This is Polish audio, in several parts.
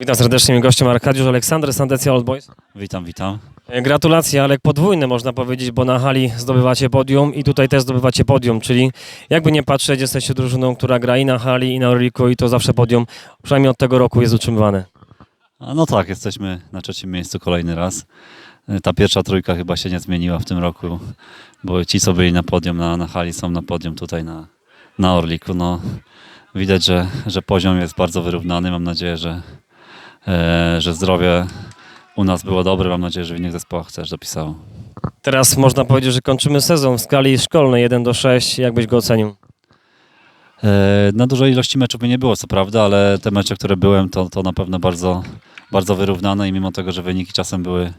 Witam serdecznie, moim gościem Arkadiusz Aleksander, Sandecja Old Boys. Witam, witam. E, Gratulacje, Alek, podwójne można powiedzieć, bo na hali zdobywacie podium i tutaj też zdobywacie podium, czyli jakby nie patrzeć, jesteście drużyną, która gra i na hali, i na Orliku i to zawsze podium, przynajmniej od tego roku jest utrzymywane. A no tak, jesteśmy na trzecim miejscu kolejny raz. Y, Ta pierwsza trójka chyba się nie zmieniła w tym roku, bo ci, co byli na podium na, na hali, są na podium tutaj na, na Orliku. No, widać, że, że poziom jest bardzo wyrównany. Mam nadzieję, że, e, że zdrowie u nas było dobre. Mam nadzieję, że w innych zespołach też dopisało. Teraz można powiedzieć, że kończymy sezon w skali szkolnej 1 do 6, jak byś go ocenił? E, Na dużej ilości meczów nie było, co prawda, ale te mecze, które byłem, to, to na pewno bardzo, bardzo wyrównane i mimo tego, że wyniki czasem były e,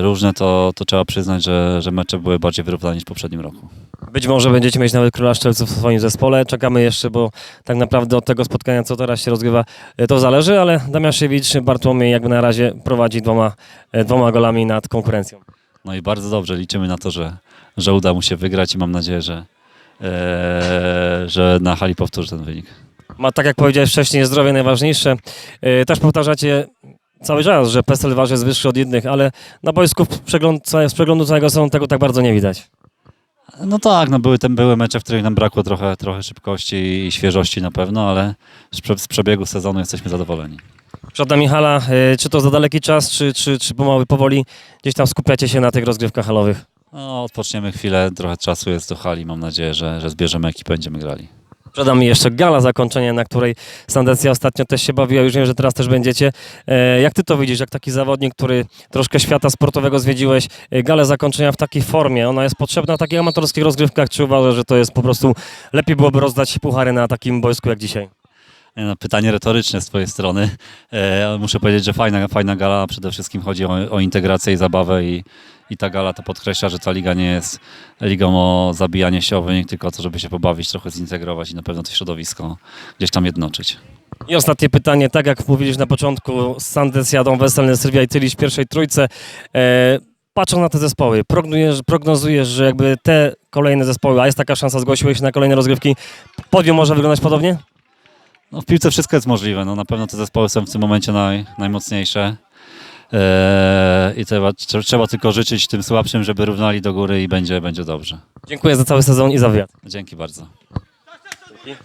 różne, to, to trzeba przyznać, że, że mecze były bardziej wyrównane niż w poprzednim roku. Być może będziecie mieć nawet Króla Szczelców w swoim zespole. Czekamy jeszcze, bo tak naprawdę od tego spotkania, co teraz się rozgrywa, e, to zależy, ale Damiaszewicz, Bartłomiej jakby na razie prowadzi dwoma, e, dwoma golami nad konkurencją. No i bardzo dobrze, liczymy na to, że, że uda mu się wygrać i mam nadzieję, że, e, że na hali powtórzy ten wynik. Ma, tak jak powiedziałeś wcześniej, zdrowie najważniejsze. Też powtarzacie cały czas, że PESEL wasz jest wyższy od innych, ale na boisku w przegląd, z przeglądu całego sezonu tego tak bardzo nie widać. No tak, no były, tam były mecze, w których nam brakło trochę, trochę szybkości i świeżości na pewno, ale z, prze, z przebiegu sezonu jesteśmy zadowoleni. Żadna Michala, yy, czy to za daleki czas, czy, czy, czy pomału, powoli gdzieś tam skupiacie się na tych rozgrywkach halowych? No, odpoczniemy chwilę, trochę czasu jest do hali, mam nadzieję, że, że zbierzemy ekipę, będziemy grali. Przed nami jeszcze gala zakończenia, na której Sandecja ostatnio też się bawiła, już wiem, że teraz też będziecie. E, Jak ty to widzisz, jak taki zawodnik, który troszkę świata sportowego zwiedziłeś, e, galę zakończenia w takiej formie, ona jest potrzebna w takich amatorskich rozgrywkach, czy uważasz, że to jest po prostu, lepiej byłoby rozdać puchary na takim boisku jak dzisiaj? Nie No, pytanie retoryczne z Twojej strony. E, muszę powiedzieć, że fajna, fajna gala. Przede wszystkim chodzi o, o integrację i zabawę i, i ta gala to podkreśla, że ta liga nie jest ligą o zabijanie się o wynik, tylko o to, żeby się pobawić, trochę zintegrować i na pewno to środowisko gdzieś tam jednoczyć. I ostatnie pytanie, tak jak mówiliśmy na początku, Sandes jadą Weselny, Sylwia i Tyliś w pierwszej trójce. E, patrząc na te zespoły, prognujesz, prognozujesz, że jakby te kolejne zespoły, a jest taka szansa, zgłosiłeś się na kolejne rozgrywki, podium może wyglądać podobnie? No, w piłce wszystko jest możliwe. No, na pewno te zespoły są w tym momencie naj, najmocniejsze. E, I trzeba, trze- trzeba tylko życzyć tym słabszym, żeby równali do góry i będzie, będzie dobrze. Dziękuję za cały sezon i za wywiad. Dzięki bardzo. Dzięki.